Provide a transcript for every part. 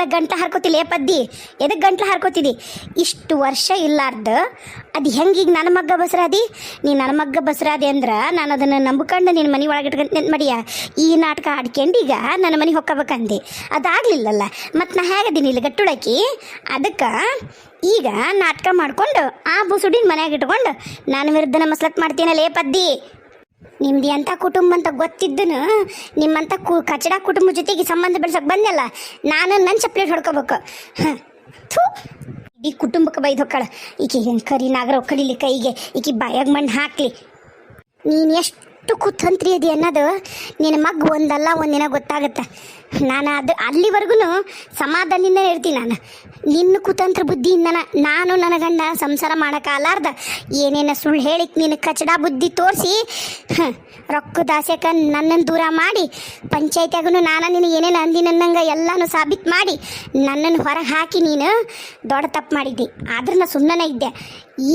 ಕೆಳಗೆ ಗಂಟ್ಲ ಹರ್ಕೋತಿಲ್ಲ, ಏ ಪದ್ದಿ? ಎದಕ್ಕೆ ಗಂಟ್ಲು ಹಾರ್ಕೋತಿದಿ? ಇಷ್ಟು ವರ್ಷ ಇಲ್ಲಾರ್ದ, ಅದು ಹೆಂಗೆ ಈಗ ನನ್ನ ಮಗ್ಗ ಬಸರಾದಿ? ನೀ ನನ್ನ ಮಗ್ಗ ಬಸರಾದಿ ಅಂದ್ರೆ ನಾನು ಅದನ್ನು ನಂಬಿಕೊಂಡು ನಿನ್ನ ಮನೆ ಒಳಗೆ ಇಟ್ಕೊಂಡು ಮಾಡಿಯ. ಈ ನಾಟಕ ಆಡ್ಕೊಂಡು ಈಗ ನನ್ನ ಮನೆ ಹೊಕ್ಕಬೇಕಂದೆ. ಅದಾಗ್ಲಿಲ್ಲಲ್ಲ, ಮತ್ತು ನಾ ಹೇಗದೀನಿ ಇಲ್ಲಿ ಗಟ್ಟುಳಕಿ ಅದಕ್ಕೆ ಈಗ ನಾಟಕ ಮಾಡ್ಕೊಂಡು ಆ ಬುಸುಡಿನ ಮನ್ಯಾಗ ಇಟ್ಕೊಂಡು ನಾನು ವಿರುದ್ಧ ನಮ್ಮ ಮಾಡ್ತೀನಲ್ಲ, ಏ ಪದ್ದಿ? ನಿಮ್ದು ಎಂಥ ಕುಟುಂಬ ಅಂತ ಗೊತ್ತಿದ್ದನು ನಿಮ್ಮಂಥ ಕು ಕಚಡ ಕುಟುಂಬ ಜೊತೆಗೆ ಸಂಬಂಧ ಬೆಳ್ಸಕ್ಕೆ ಬಂದಲ್ಲ ನಾನು ನನ್ನ ಚಪ್ಲೇಟ್ ಹೊಡ್ಕೋಬೇಕು. ಹ, ಥು. ಇಡೀ ಕುಟುಂಬಕ್ಕೆ ಬೈದು ಹೊಕ್ಕಳ ಈಕೆ ಕರಿ ನಾಗರ ಕಡಿಲಿ ಕೈಗೆ ಈಕೆ ಬಾಯಾಗ ಮಣ್ಣು ಹಾಕ್ಲಿ. ನೀನು ಎಷ್ಟು ಕುತಂತ್ರಿ ಇದೆ ಅನ್ನೋದು ನಿನ್ನ ಮಗ್ ಒಂದಲ್ಲ ಒಂದಿನ ಗೊತ್ತಾಗುತ್ತೆ. ನಾನು ಅದು ಅಲ್ಲಿವರೆಗೂ ಸಮಾಧಾನದಿಂದ ಇರ್ತೀನಿ ನಾನು. ನಿನ್ನ ಕುತಂತ್ರ ಬುದ್ಧಿಯಿಂದ ನಾನು ನನ್ನ ಗಂಡ ಸಂಸಾರ ಮಾಡೋಕ್ಕಾಗಲಾರ್ದ ಏನೇನ ಸುಳ್ಳು ಹೇಳಿಕ್ ನಿನ್ನ ಕಚಡ ಬುದ್ಧಿ ತೋರಿಸಿ ರೊಕ್ಕದ ಆಸೆಕ ನನ್ನನ್ನು ದೂರ ಮಾಡಿ ಪಂಚಾಯತಿಯಾಗೂ ನಾನು ನೀನು ಏನೇನು ಅಂದಿ ನನ್ನಂಗೆ ಎಲ್ಲನೂ ಸಾಬೀತು ಮಾಡಿ ನನ್ನನ್ನು ಹೊರಗೆ ಹಾಕಿ ನೀನು ದೊಡ್ಡ ತಪ್ಪು ಮಾಡಿದ್ದಿ. ಆದ್ರೆ ನಾನು ಸುಮ್ಮನೆ ಇದ್ದೆ.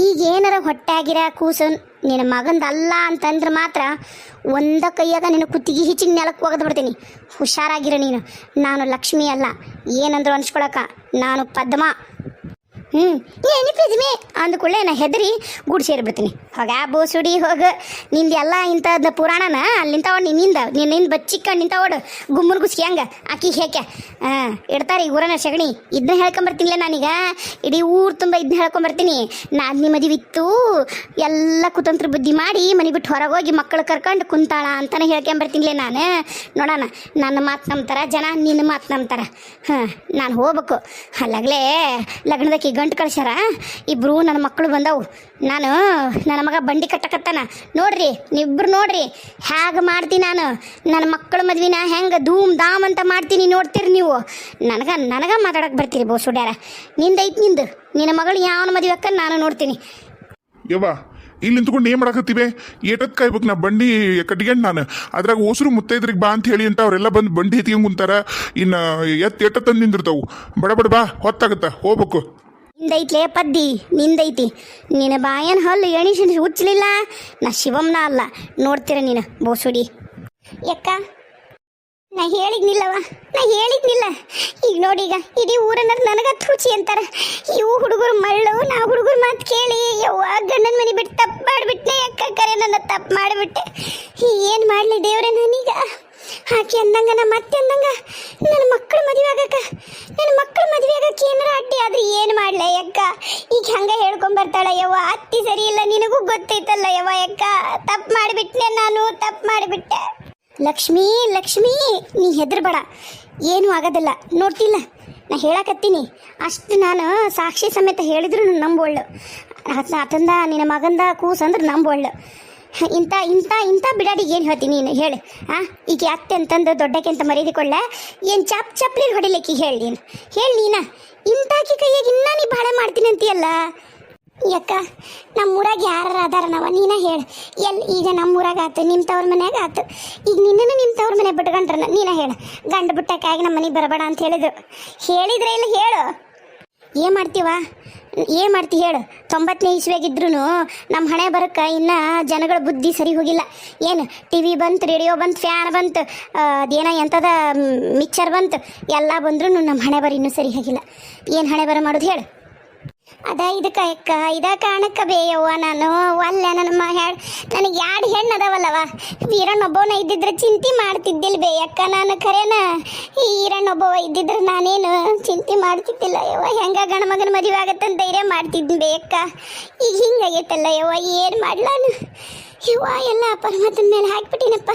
ಈಗೇನಾರ ಹೊಟ್ಟೆ ಆಗಿರ ಕೂಸು ನಿನ್ನ ಮಗಂದಲ್ಲ ಅಂತಂದ್ರೆ ಮಾತ್ರ ಒಂದ ಕೈಯಾಗ ನಿನ್ನ ಕುತ್ತಿಗೆ ಹಿಚ್ಚಿನ ನೆಲಕ್ಕೆ ಒಗೆದು ಬಿಡ್ತೀನಿ. ಹುಷಾರಾಗಿರ ನೀನು. ನಾನು ಲಕ್ಷ್ಮಿ ಅಲ್ಲ. ಏನಂದ್ರು ಅನ್ಸ್ಕೊಳಕ. ನಾನು ಪದ್ಮ. ಹ್ಞೂ ಏನು ಅಂದ ಕೂಡಲೇ ನಾ ಹೆದರಿ ಗೂಡು ಸೇರಿಬಿಡ್ತೀನಿ ಹೋಗ ಬೋಸುಡಿ ಹೋಗ. ನಿಂದು ಎಲ್ಲ ಇಂಥದ್ದು ಪುರಾಣನ ಅಲ್ಲಿಂತ ಓಡ್ ನಿನ್ನಿಂದ ನಿನ್ನಿಂದ ಬಚ್ಚಿಕ್ಕ ನಿಂತ ಓಡು ಗುಮ್ಮನ ಗುಸ್ಕಿ ಹಂಗ. ಆಕಿ ಹೇಕೆ ಹಾಂ ಇಡ್ತಾರೆ ಈ ಊರನ ಸಗಣಿ ಇದನ್ನ ಹೇಳ್ಕೊಂಬರ್ತೀನಿಲ್ಲ ನಾನೀಗ. ಇಡೀ ಊರು ತುಂಬ ಇದನ್ನ ಹೇಳ್ಕೊಂಬರ್ತೀನಿ ನಾದ್ನಿ ಮದುವೆ ಇತ್ತು, ಎಲ್ಲ ಕುತಂತ್ರ ಬುದ್ಧಿ ಮಾಡಿ ಮನೆ ಬಿಟ್ಟು ಹೊರಗೆ ಹೋಗಿ ಮಕ್ಕಳು ಕರ್ಕೊಂಡು ಕುಂತಾಳ ಅಂತಾನೆ ಹೇಳ್ಕೊಂಬರ್ತೀನಿಲ್ಲ ನಾನು. ನೋಡೋಣ, ನನ್ನ ಮಾತು ನಂಬ್ತಾರ ಜನ, ನಿನ್ನ ಮಾತು ನಂಬ್ತಾರ. ಹಾಂ, ನಾನು ಹೋಗ್ಬೇಕು. ಅಲ್ಲಾಗಲೇ ಲಗ್ನದಕ್ಕೆ ಗಂಟು ಕಳ್ಸ್ಯಾರ? ಇಬ್ಬರು ನನ್ನ ಮಕ್ಕಳು ಬಂದವು. ನಾನು, ನನ್ನ ಮಗ ಬಂಡಿ ಕಟ್ಟಕತ್ತಾನ. ನೋಡ್ರಿ, ನೀವಿಬ್ರು ನೋಡ್ರಿ. ಹೇಗೆ ಮಾಡ್ತೀನಿ ನಾನು? ನನ್ನ ಮಕ್ಕಳ ಮದ್ವಿನ ಹೆಂಗೆ ಧೂಮ್ ಧಾಮ್ ಅಂತ ಮಾಡ್ತೀನಿ ನೋಡ್ತೀರಿ ನೀವು. ನನಗ ನನಗ ಮಾತಾಡಕ್ಕೆ ಬರ್ತೀರಿ ಬೋಸುಡ್ಯಾರ ನಿಂದೈತ್ ನಿಂದು. ನಿನ್ನ ಮಗಳು ಯಾವನ ಮದುವೆ ಅಕ್ಕ ನಾನು ನೋಡ್ತೀನಿ. ಯವ್ವ, ಇಲ್ಲಿ ನಿಂತ್ಕೊಂಡು ಏನು ಮಾಡಕತ್ತೀವಿ? ಏಟತ್ ಕಾಯ್ಬೇಕು ನಾ ಬಂಡಿ ಕಟ್ಕೊಂಡ್ ನಾನು. ಅದ್ರಾಗ ಓಸರು ಮುತ್ತೈದ್ರಿಗೆ ಬಾ ಅಂತ ಹೇಳಿ ಅಂತ ಅವರೆಲ್ಲ ಬಂದು ಬಂಡಿ ಎತ್ಕೊಂಡ್ ಕುಂತಾರ. ಇನ್ನು ಎತ್ತು ಎಟ್ಟ ತಂದು ನಿಂದಿರ್ತಾವು. ಬಡ ಬಡ, ಬಾ, ಹೊತ್ತಾಗತ್ತ. ಹೋಗ್ಬೇಕು. ನಿಂದೈತ್ಲೇ ಪದ್ದಿ, ನಿಂದೈತಿ. ನಿನ್ನ ಬಾಯನ್ ಹಲ್ಲು ಎಣಿಸಿ ಹುಚ್ಚಲಿಲ್ಲ, ನಾ ಶಿವಮ್ನ ಅಲ್ಲ. ನೋಡ್ತೀರ ನೀನು, ಬೋಸುಡಿ. ಯಕ್ಕ ನಾ ಹೇಳಿದ್ನಿಲ್ಲವ ನಾ ಹೇಳಿದ್ನಿಲ್ಲ ಈಗ ನೋಡಿ ಈಗ, ಇಡೀ ಊರನ್ನ ನನಗ ತುಚಿ ಅಂತಾರ. ಇವು ಹುಡುಗರು ಮಳ್ಳು ನಾ ಹುಡುಗರು ಮಾತ್ ಕೇಳಿ, ಯವ್ವ ಗಂಡನ ಮನೆ ಬಿಟ್ಟು ತಪ್ಪು ಮಾಡಿಬಿಟ್ಟೆ ಅಕ್ಕ ಕರೆ ನನ್ನ ತಪ್ಪು ಮಾಡಿಬಿಟ್ಟೆ. ಏನು ಮಾಡಲಿ ದೇವ್ರೆ ನಾನೀಗ ಆಕೆ ಅಂದಂಗ ನಮ್ಮ ಅತ್ತೆ ಅಂದಂಗ, ನನ್ನ ಮಕ್ಕಳು ಮದುವೆ ಆಗಕ್ಕ, ನನ್ನ ಮಕ್ಕಳು ಮದುವೆ ಆಗಕ್ಕೆ ಏನಾರ ಅಡ್ಡಿ ಆದ್ರೆ ಏನು ಮಾಡ್ಲೆ ಯಕ್ಕ ಈಗ ಹಂಗ ಹೇಳ್ಕೊಂಡ್ ಬರ್ತಾಳ ಯವ್ವ, ಅತ್ತಿ ಸರಿ ಇಲ್ಲ, ನಿನಗೂ ಗೊತ್ತೈತಲ್ಲ ಯವ್ವ ಯಕ್ಕ ತಪ್ಪು ಮಾಡಿಬಿಟ್ನೆ ನಾನು, ತಪ್ಪು ಮಾಡಿಬಿಟ್ಟೆ. ಲಕ್ಷ್ಮೀ ಲಕ್ಷ್ಮೀ, ನೀ ಹೆದರ್ಬೇಡ, ಏನೂ ಆಗೋದಿಲ್ಲ, ನೋಡ್ತಿಲ್ಲ, ನಾ ಹೇಳಕತ್ತೀನಿ. ಅಷ್ಟು ನಾನು ಸಾಕ್ಷಿ ಸಮೇತ ಹೇಳಿದ್ರು ನಂಬೋಳ್ಳು ಆತಂದ ನಿನ್ನ ಮಗಂದ ಕೂಸಂದ್ರೆ ನಂಬೋಳ್ಳು ಇಂಥ ಇಂಥ ಇಂಥ ಬಿಡಾಡಿಗೆ ಏನು ಹೇಳ್ತೀನಿ ನೀನು? ಹೇಳು. ಆ ಈಗ ಅತ್ತೆ ಅಂತಂದು ದೊಡ್ಡಕ್ಕೆ ಅಂತ ಮರೀದಿಕೊಳ್ಳ ಕೊಳ್ಳ ಏನು ಚಪ್ ಚಪ್ಲಿ ಹೊಡಿಲಿಕ್ಕೆ ಹೇಳಿ ನೀನು. ಹೇಳಿ ನೀನ. ಇಂಥಾಕಿ ಕೈಯಾಗ ಇನ್ನೂ ನೀ ಭಾಳ ಮಾಡ್ತೀನಿ ಅಂತೀಯಲ್ಲ? ಯಾಕ? ನಮ್ಮೂರಾಗ ಯಾರು ಅದಾರ ನಾವ, ನೀನ ಹೇಳು. ಎಲ್ಲಿ ಈಗ ನಮ್ಮೂರಾಗ ಆತು ನಿಮ್ಮ ತವ್ರ ಮನೆಯಾಗ ಆತು. ಈಗ ನಿನ್ನನ್ನು ನಿಮ್ಮ ತವ್ರ ಮನೆ ಬಿಟ್ಕೊಂಡ್ರನ, ನೀನ ಹೇಳು. ಗಂಡು ಬಿಟ್ಟಕ್ಕಾಗಿ ನಮ್ಮ ಮನೆಗೆ ಬರಬೇಡ ಅಂತ ಹೇಳಿದ್ರು. ಹೇಳಿದ್ರೆ ಇಲ್ಲ ಹೇಳು. ಏನು ಮಾಡ್ತೀವ? ಏನು ಮಾಡ್ತಿ ಹೇಳು? ತೊಂಬತ್ತನೇ ಇಸ್ವಿಯಾಗಿದ್ರು ನಮ್ಮ ಹಣೆ ಬರಕ್ಕೆ ಇನ್ನು ಜನಗಳ ಬುದ್ಧಿ ಸರಿ ಹೋಗಿಲ್ಲ. ಏನು ಟಿ ವಿ ಬಂತು, ರೇಡಿಯೋ ಬಂತು, ಫ್ಯಾನ್ ಬಂತು ಅದೇನ ಎಂಥದ ಮಿಕ್ಸರ್ ಬಂತು, ಎಲ್ಲ ಬಂದ್ರೂ ನಮ್ಮ ಹಣೆ ಬರ ಇನ್ನೂ ಸರಿ ಹೋಗಿಲ್ಲ. ಏನು ಹಣೆ ಬರ ಮಾಡೋದು ಹೇಳು? ಅದ ಇದಕ್ಕ ಅಕ್ಕ ಇದ ಕಾರಣಕ್ಕ ಬೇಯವ್ವ ನಾನು. ಅಲ್ಲ ನನ್ನ ಹೇಳ್ ನನಗೆ ಎರಡು ಹೆಣ್ಣು ಅದಾವಲ್ಲವ ವೀರಣ್ಣೊಬ್ಬವನ ಇದ್ದಿದ್ರೆ ಚಿಂತೆ ಮಾಡ್ತಿದ್ದಿಲ್ಲ ಬೇಯಕ್ಕ ನಾನು ಖರೇನ? ಈ ಈರಣ್ಣೊಬ್ಬವ ಇದ್ದಿದ್ರೆ ನಾನೇನು ಚಿಂತೆ ಮಾಡ್ತಿದ್ದಿಲ್ಲ ಯವ್ವ? ಹೆಂಗ ಗಣ ಮಗನ ಮದುವೆ ಆಗತ್ತಂತ ಧೈರ್ಯ ಮಾಡ್ತಿದ್ನಿ ಬೇಯಕ್ಕ? ಈಗ ಹಿಂಗಾಗೈತಲ್ಲ ಯವ್ವ? ಏನು ಮಾಡ್ಲಾನು ಯವ್ವ, ಎಲ್ಲ ಪರಮಾತ್ಮನ ಮೇಲೆ ಹಾಕ್ಬಿಟ್ಟಿನಪ್ಪ.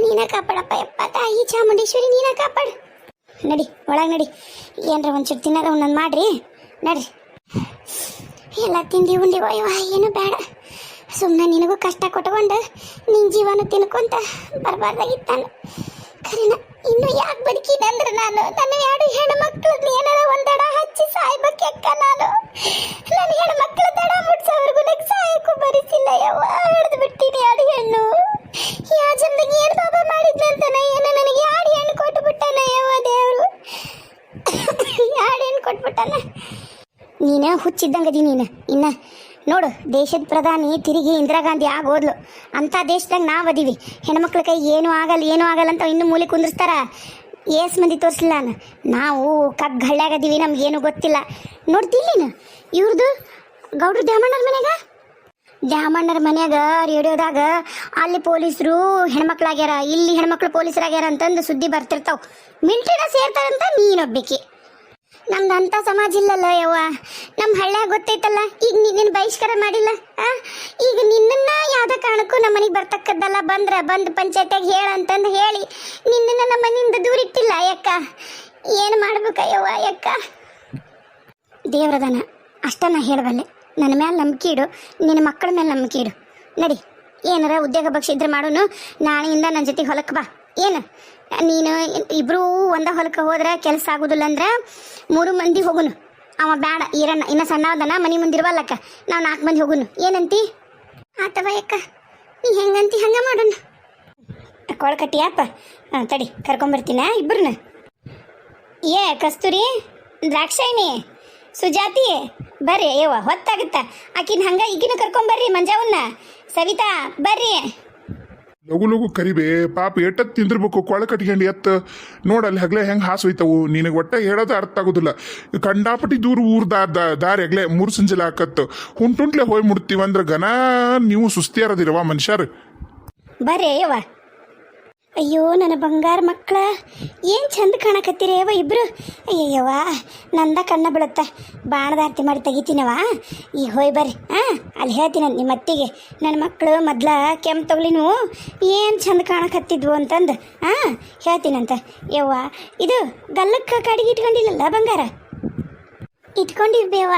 ನೀನ ಕಾಪಾಡಪ್ಪ ಯಪ್ಪ. ತಾಯಿ ಚಾಮುಂಡೇಶ್ವರಿ, ನೀನ ಕಾಪಾಡು. ನಡಿ, ಒಳಗೆ ನಡಿ. ಏನರ ಒಂಚೂರು ತಿನ್ನೋದ ಒಂದೊಂದು ಮಾಡ್ರಿ. ನಡ್ರಿ. ಎಲ್ಲ ತಿಂಡಿ ಉಂಡಿ ಒಯ್ಯವ ಏನು ಬೇಡ. ಸುಮ್ಮನೆ ನಿನಗೂ ಕಷ್ಟ ಕೊಟ್ಕೊಂಡು ನಿನ್ನ ಜೀವನ ತಿನ್ಕೊಂತ ಬರಬಾರ್ದಾಗಿತ್ತಾನು. ಖರೇನ ಇನ್ನು ಯಾಕೆ ಬದುಕಿದಂದ್ರೆ ನಾನು? ನನ್ನ ಎರಡು ಹೆಣ್ಮಕ್ಳು ಏನಾರ ಒಂದಡ ಹಚ್ಚಿ ಸಾಯ್ಬೇಕಕ್ಕ ನಾನು ನನ್ನ ಹೆಣ್ಮಕ್ಳು ದಡ ಮುಟ್ಸೋವರೆಗೂ ನನಗೆ ಸಾಯಕ್ಕೂ ಬರಿಸಿಲ್ಲ ಯವ್ವ ಹಿಡ್ದು ಬಿಟ್ಟಿನಿ ಎರಡು ಹೆಣ್ಣು ಯಾ ಜನ್ಮಗೆ ಏನು ಪಾಪ ಮಾಡಿದ್ನಂತನ ಏನೋ ನನಗೆ ಎರಡು ಹೆಣ್ಣು ಕೊಟ್ಟು ಬಿಟ್ಟಾನ ಯವ್ವ ದೇವರು ಎರಡು ಹೆಣ್ಣು ಕೊಟ್ಬಿಟ್ಟಾನ ನೀನು ಹುಚ್ಚಿದ್ದಂಗದಿ ನೀನು. ಇನ್ನ ನೋಡು, ದೇಶದ ಪ್ರಧಾನಿ ತಿರುಗಿ ಇಂದಿರಾ ಗಾಂಧಿ ಆಗೋದ್ಲು ಅಂಥ ದೇಶದಾಗ ನಾವು ಅದೀವಿ. ಹೆಣ್ಮಕ್ಳ ಕೈ ಏನೂ ಆಗಲ್ಲ ಏನೂ ಆಗಲ್ಲ ಅಂತ ಇನ್ನು ಮೂಲೆ ಕುಂದಿರ್ತಾರ ಏಸ್ ಮಂದಿ ತೋರಿಸಿಲ್ಲ ನಾನು. ನಾವು ಕಗ್ ಹಳ್ಳ್ಯಾಗದೀವಿ ನಮ್ಗೇನು ಗೊತ್ತಿಲ್ಲ. ನೋಡ್ತಿಲ್ಲ ಇವ್ರದ್ದು ಗೌಡ್ರು ದ್ಯಾಮಣ್ಣರ ಮನೆಯಾಗ? ದ್ಯಾಮಣ್ಣರ ಮನೆಯಾಗ ರೇಡಿಯೋದಾಗ ಅಲ್ಲಿ ಪೊಲೀಸರು ಹೆಣ್ಮಕ್ಳಾಗ್ಯಾರ, ಇಲ್ಲಿ ಹೆಣ್ಮಕ್ಳು ಪೊಲೀಸರಾಗ್ಯಾರ ಅಂತಂದು ಸುದ್ದಿ ಬರ್ತಿರ್ತಾವ. ಮಿಲ್ಟ್ರಿನ ಸೇರ್ತಾರಂತ ನೀನೊಬ್ಬಿಕಿ. ನಮ್ದು ಅಂತ ಸಮಾಜ ಇಲ್ಲಲ್ಲ ಯವ್ವ. ನಮ್ಮ ಹಳ್ಳ್ಯಾಗ ಗೊತ್ತೈತಲ್ಲ, ಈಗ ನಿನ್ನ ಬಹಿಷ್ಕಾರ ಮಾಡಿಲ್ಲ, ಆ? ಈಗ ನಿನ್ನನ್ನ ಯಾವ್ದೇ ಕಾರಣಕ್ಕೂ ನಮ್ಮ ಮನೆಗೆ ಬರ್ತಕ್ಕದ್ದಲ್ಲ, ಬಂದ್ರ ಬಂದು ಪಂಚಾಯತಿಯಾಗ ಹೇಳ ಅಂತಂದು ಹೇಳಿ ನಿನ್ನನ್ನ ನಮ್ಮ ಮನೆಯಿಂದ ದೂರ ಇಟ್ಟಿಲ್ಲ ಯಕ್ಕ ಏನು ಮಾಡ್ಬೇಕ ಯವ್ವ ಯಕ್ಕ ದೇವ್ರದನ ಅಷ್ಟ ನಾ ಹೇಳಬಲ್ಲೆ. ನನ್ನ ಮೇಲೆ ನಂಬಿಕೆ ಇಡು ನಿನ್ನ ಮಕ್ಕಳ ಮೇಲೆ ನಂಬಿಕೆ ಇಡು. ನಡಿ, ಏನಾರ ಉದ್ಯೋಗ ಬಕ್ಷ ಇದ್ರೆ ಮಾಡೋನು, ನಾಳೆಯಿಂದ ನನ್ನ ಜೊತೆ ಹೊಲಕ್ಕೆ ಬಾ. ಏನು? ನೀನು ಇಬ್ರು ಒಂದ ಹೊಲಕ್ಕೆ ಹೋದ್ರೆ ಕೆಲಸ ಆಗೋದಿಲ್ಲ ಅಂದ್ರೆ ಮೂರು ಮಂದಿ ಹೋಗುನು. ಅವ ಬೇಡ ಈರಣ್ಣ, ಇನ್ನ ಸಣ್ಣ ಅದನ ಮನೆ ಮುಂದಿರುವಲ್ಲಕ್ಕ ನಾವು ನಾಲ್ಕು ಮಂದಿ ಹೋಗುನು. ಏನಂತಿ? ಆತವ ಅಕ್ಕ ನೀ ಹೆಂಗಂತಿ ಹಂಗೆ ಮಾಡೋಣ ಕೊಳಕಟ್ಟಿಯಪ್ಪ ಹಾಂ, ತಡಿ, ಕರ್ಕೊಂಬರ್ತೀನ ಇಬ್ಬರನ್ನ ಏ, ಕಸ್ತೂರಿ ದ್ರಾಕ್ಷಾಯಿನಿ ಸುಜಾತಿ, ಬರ್ರಿ, ಯವ್ವ, ಹೊತ್ತಾಗುತ್ತ. ಆಕಿನ ಹಂಗ ಈಗಿನ ಕರ್ಕೊಂಬರ್ರಿ ಮಂಜಾವನ್ನ. ಸವಿತಾ, ಬರ್ರಿ. ಲಗು ಲಗು ಕರಿಬೇ, ಪಾಪ ಎಟ್ಟತ್ ತಿಂದಿರ್ಬೇಕು ಕೊಳ ಕಟ್ಕೊಂಡು ಎತ್ತ ನೋಡಲ್ಲಿ ಹಗ್ಲೆ ಹೆಂಗೆ ಹಾಸು ಹೋಯ್ತವು? ನಿನಗೆ ಒಟ್ಟ ಹೇಳೋದು ಅರ್ಥ ಆಗೋದಿಲ್ಲ. ಕಂಡಾಪಟ್ಟಿ ದೂರ ಊರ್ ದಾ ದಾರಿ ಹಗ್ಲೆ ಮೂರು ಸಂಜೆಲೆ ಹಾಕತ್ತು ಹುಂಟುಂಟ್ಲೆ ಹೋಯ್ ಮುಡ್ತೀವಂದ್ರ ಘನ ಗನ ನೀವು ಸುಸ್ತಿಯಾರದಿರವ ಮನುಷ್ಯರು. ಬರ್ರಿ ಅಯ್ಯೋ, ನನ್ನ ಬಂಗಾರ ಮಕ್ಕಳ, ಏನು ಚಂದ ಕಾಣಕತ್ತೀರಿ ಯವ್ವ ಇಬ್ರು? ಅಯ್ಯಯ್ಯವ ನಂದ ಕಣ್ಣ ಬೀಳುತ್ತ. ಬಾಣದ ಆರತಿ ಮಾಡಿ ತೆಗಿತೀನವ ಈಗ ಹೋಯ್ ಬರ್ರಿ ಹಾಂ ಅಲ್ಲಿ ಹೇಳ್ತೀನಿ ನಿಮ್ಮ ಅತ್ತಿಗೆ. ನನ್ನ ಮಕ್ಕಳು ಮೊದ್ಲ ಕೆಂಪು ತಗೊಳಿನು ಏನು ಚಂದ ಕಾಣಕತ್ತಿದ್ವು ಅಂತಂದು ಹಾಂ ಹೇಳ್ತೀನಂತ. ಯವ್ವ, ಇದು ಗಲ್ಲಕ್ಕೆ ಕಡಿಗೆ ಇಟ್ಕೊಂಡಿಲ್ಲಲ್ಲ ಬಂಗಾರ? ಇಟ್ಕೊಂಡಿರ್ಬೇವ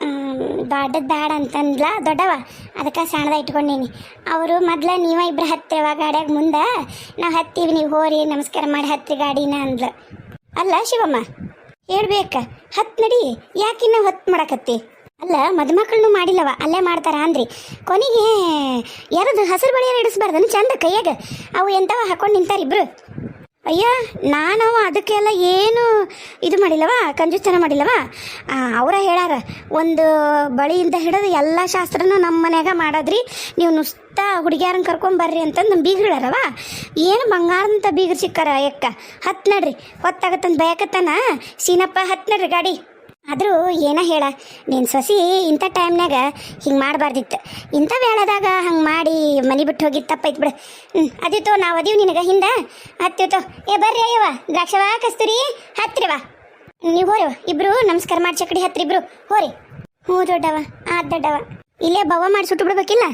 ದೊಡ್ಡದ ಬ್ಯಾಡ ಅಂತಂದ್ಲ, ದೊಡ್ಡವ? ಅದಕ್ಕೆ ಸಣ್ಣದ ಇಟ್ಕೊಂಡೀನಿ. ಅವರು ಮೊದ್ಲ ನೀವ ಇಬ್ರು ಹತ್ತಿರವ ಗಾಡಿಯಾಗ ಮುಂದೆ, ನಾವು ಹತ್ತೀವಿ, ನೀವು ಹೋರಿ, ನಮಸ್ಕಾರ ಮಾಡಿ ಹತ್ತಿ ಗಾಡಿನ ಅಂದ್ಲು. ಅಲ್ಲ ಶಿವಮ್ಮ ಹೇಳ್ಬೇಕ ಹತ್ ನಡಿ ಯಾಕಿನ್ನ ಹೊತ್ತು ಮಾಡಕತ್ತಿ? ಅಲ್ಲ ಮದುಮಕ್ಕಳನ್ನು ಮಾಡಿಲ್ಲವ, ಅಲ್ಲೇ ಮಾಡ್ತಾರ ಅಂದ್ರಿ. ಕೊನೆಗೆ ಯಾರದು ಹಸಿರು ಬಳಿಯಾರ ಇಡಿಸ್ಬಾರ್ದನ್ನು ಚಂದ ಕೈಯಾಗ. ಅವು ಎಂತವ ಹಾಕೊಂಡು ನಿಂತಾರ ಇಬ್ರು ಅಯ್ಯ ನಾನು ಅದಕ್ಕೆಲ್ಲ ಏನು ಇದು ಮಾಡಿಲ್ಲವ? ಕಂಜುಸ್ತನ ಮಾಡಿಲ್ಲವ? ಅವರ ಹೇಳಾರ, ಒಂದು ಬಳಿಯಿಂದ ಹಿಡಿದು ಎಲ್ಲ ಶಾಸ್ತ್ರನೂ ನಮ್ಮ ಮನ್ಯಾಗ ಮಾಡದ್ರಿ, ನೀವು ನುಸ್ತಾ ಹುಡುಗಿಯಾರನ್ನ ಕರ್ಕೊಂಬರ್ರಿ ಅಂತಂದು ನಮ್ಮ ಬೀಗ್ರು ಏನು ಬಂಗಾರಂತ ಬೀಗ್ರು ಸಿಕ್ಕಾರ ಎಕ್ಕ ಹತ್ತು ನಡ್ರಿ, ಹೊತ್ತಾಗತ್ತಂದು ಬಯಕತ್ತಾನ? ಸೀನಪ್ಪ, ಹತ್ತು ನಡ್ರಿ, ಗಾಡಿ. ಆದರೂ ಏನ ಹೇಳ, ನೀನು ಸೊಸಿ ಇಂಥ ಟೈಮ್ನಾಗ ಹಿಂಗೆ ಮಾಡಬಾರ್ದಿತ್ತು. ಇಂಥ ವೇಳೆದಾಗ ಹಂಗೆ ಮಾಡಿ ಮನೆ ಬಿಟ್ಟು ಹೋಗಿ ತಪ್ಪೈತ್ ಬಿಡು. ಹ್ಞೂ ಅದಿತ್ತು ನಾವು ಅದೀವಿ ನಿನಗೆ ಹಿಂದೆ. ಹತ್ತಿತ್ತು ಏ ಬರ್ರಿ ಅಯ್ಯವ ದ್ರಾಕ್ಷವ, ಕಸ್ತೂರಿ ಹತ್ತಿರವ ನೀವು ಹೋರಿ ಇಬ್ರು ನಮಸ್ಕಾರ ಮಾಡಿ ಚಕಡಿ ಹತ್ತಿರ ಇಬ್ರು. ಹೋರಿ. ಹ್ಞೂ ದೊಡ್ಡವ ಆ ದೊಡ್ಡವ ಇಲ್ಲೇ ಬವ್ವ ಮಾಡಿ ಸುಟ್ಟು ಬಿಡ್ಬೇಕಿಲ್ಲ?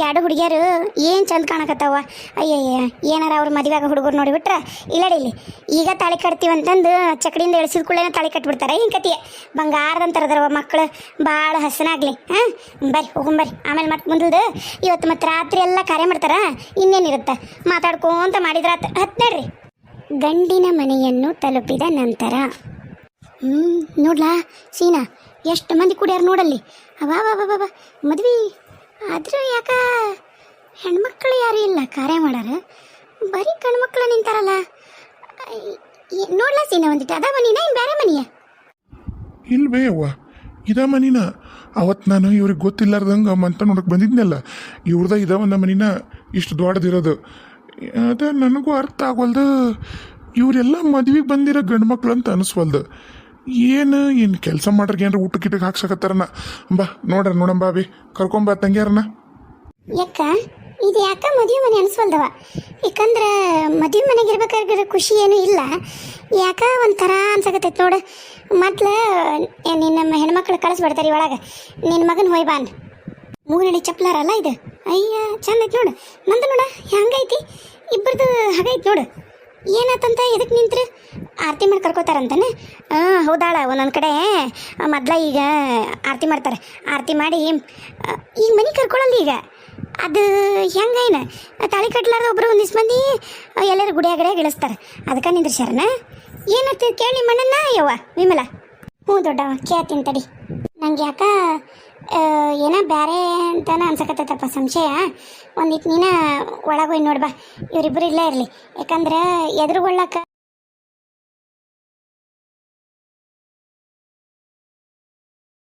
ಎರಡು ಹುಡುಗಿಯರು ಏನು ಚಂದ ಕಾಣಕತ್ತಾವ? ಅಯ್ಯಯ್ಯ ಏನಾರ ಅವ್ರ ಮದುವೆಯಾಗ ಹುಡುಗರು ನೋಡಿಬಿಟ್ರೆ ಇಲ್ಲಡಿ ಇಲ್ಲಿ ಈಗ ತಾಳಿ ಕಟ್ತೀವಿ ಅಂತಂದು ಚಕಡಿಯಿಂದ ಎಳ್ಸಿದ ಕೂಡಲೇ ತಾಳಿ ಕಟ್ಬಿಡ್ತಾರೆ. ಹಿಂಗೆ ಕತಿಯ ಬಂಗಾರದಂತಾರದರವ ಮಕ್ಕಳು ಭಾಳ ಹಸನಾಗ್ಲಿ. ಹಾಂ? ಬರ್ರಿ ಹೋಗೊಂಬರ್ರಿ ಆಮೇಲೆ ಮತ್ತೆ ಮುಂದಲ್ದು, ಇವತ್ತು ಮತ್ತೆ ರಾತ್ರಿ ಎಲ್ಲ ಕಾರ್ಯ ಮಾಡ್ತಾರ? ಇನ್ನೇನಿರುತ್ತೆ? ಮಾತಾಡ್ಕೊಂತ ಮಾಡಿದ್ರಾತ. ಹತ್ತು ನಡ್ರಿ. ಗಂಡಿನ ಮನೆಯನ್ನು ತಲುಪಿದ ನಂತರ. ಹ್ಞೂ ನೋಡ್ಲಾ? ಸೀನಾ, ಎಷ್ಟು ಮಂದಿ ಕುಡಿಯಾರ ನೋಡಲ್ಲಿ? ಅವಾ ಅವ ಮದ್ವಿ. ಆದ್ರೆ ಯಾಕ ಹೆಣ್ಮಕ್ಳು ಯಾರು ಇಲ್ಲ, ಕಾರ್ಯ ಮಾಡಾರ? ಬರೀ ಗಂಡ್ಮಕ್ಳು ನಿಂತಾರಲ್ಲ. ನೋಡ್ಲಾ ಸೀನ ಒಂದಿಟ್ಟು ಅದ ಮನಿನ ಇನ್ ಬೇರೆ ಮನಿಯ? ಇಲ್ವೇ ಅವ್ವ. ಇದ ಮನಿನ? ಅವತ್ತು ನಾನು ಇವ್ರಿಗೆ ಗೊತ್ತಿಲ್ಲಾರ್ದಂಗೆ ಮಂತ ನೋಡಕ್ಕೆ ಬಂದಿದ್ನಲ್ಲ. ಇವ್ರದ ಇದ ಒಂದು ಮನಿನ? ಇಷ್ಟು ದೊಡ್ಡದಿರೋದು. ಅದ ನನಗೂ ಅರ್ಥ ಆಗೋಲ್ದು. ಇವರೆಲ್ಲ ಮದ್ವೆಗೆ ಬಂದಿರೋ ಗಂಡು ಮಕ್ಳು ಅಂತ ಅನಿಸ್ವಲ್ದು. ಏನು ಏನು ಕೆಲಸ ಮಾಡ್ರಿಗೆ ಏನ್ರ ಊಟ ಗಿಟಕ್ಕೆ ಹಾಕ್ಸಕತ್ತಾರನ? ಬಾ ನೋಡ್ರ ನೋಡಂಬಾ ಬಿ ಕರ್ಕೊಂಬ ತಂಗ್ಯಾರನ. ಯಾಕ? ಇದು ಯಾಕ ಮದುವೆ ಮನೆ ಅನ್ಸ್ವಲ್ದವ? ಯಾಕಂದ್ರೆ ಮದುವೆ ಮನೆಗೆ ಇರ್ಬೇಕಾಗಿರೋ ಖುಷಿ ಏನೂ ಇಲ್ಲ. ಯಾಕ ಒಂಥರ ಅನ್ಸಕತ್ತೈತೆ ನೋಡು. ಮೊದ್ಲ ನಿನ್ನ ಹೆಣ್ಮಕ್ಳು ಕಳಿಸ್ಬಿಡ್ತಾರೆ ಒಳಗೆ ನಿನ್ನ ಮಗನ ಹೋಯ್ ಬಾನ್ ಮೂರಡಿ ಚಪ್ಲಾರಲ್ಲ ಇದು? ಅಯ್ಯ ಚಂದ ನೋಡು. ನಂದು ನೋಡ, ಹೆಂಗೈತಿ? ಇಬ್ಬರದು ಹಾಗೈತಿ ನೋಡು. ಏನಾತಂತ? ಎದಕ್ಕೆ ನಿಂತ್ರಿ? ಆರತಿ ಮಾಡಿ ಕರ್ಕೋತಾರಂತಾನೆ? ಹಾಂ ಹೌದಾಳ, ಒಂದೊಂದು ಕಡೆ ಮೊದ್ಲ ಈಗ ಆರತಿ ಮಾಡ್ತಾರೆ. ಆರತಿ ಮಾಡಿ ಈಗ ಮನೆ ಕರ್ಕೊಳ್ಳಲ್ಲ ಈಗ. ಅದು ಹೆಂಗೇನ ತಾಳಿ ಕಟ್ಲಾರ್ದ ಒಬ್ಬರು ಒಂದಿಷ್ಟು ಮಂದಿ ಎಲ್ಲರೂ ಗುಡಿಯಾಗಡೆ ಗಡಿಯಾಗ ಇಳಿಸ್ತಾರೆ. ಅದಕ್ಕೆ ಶರಣ ಏನತ್ತ ಕೇಳಿ ಮಣ್ಣನ್ನ, ಯವ್ವ, ವಿಮಲ. ಹ್ಞೂ ದೊಡ್ಡವ, ಕೇಳ್ತೀನಿ ತಡಿ. ನಂಗೆ ಯಾಕ ಏನೋ ಬ್ಯಾರೆ ಅಂತಾನ ಅನ್ಸಕತ್ತೈತಪ್ಪ, ಸಂಶಯ. ಒಂದಿಟ್ಟು ನೀನ ಒಳಗೆ ಹೋಗಿ ನೋಡ್ಬಾ ಇವರಿಬ್ಬರು ಇಲ್ಲೇ ಇರಲಿ. ಯಾಕಂದ್ರೆ ಎದುರುಗೊಳ್ಳಕ್ಕೆ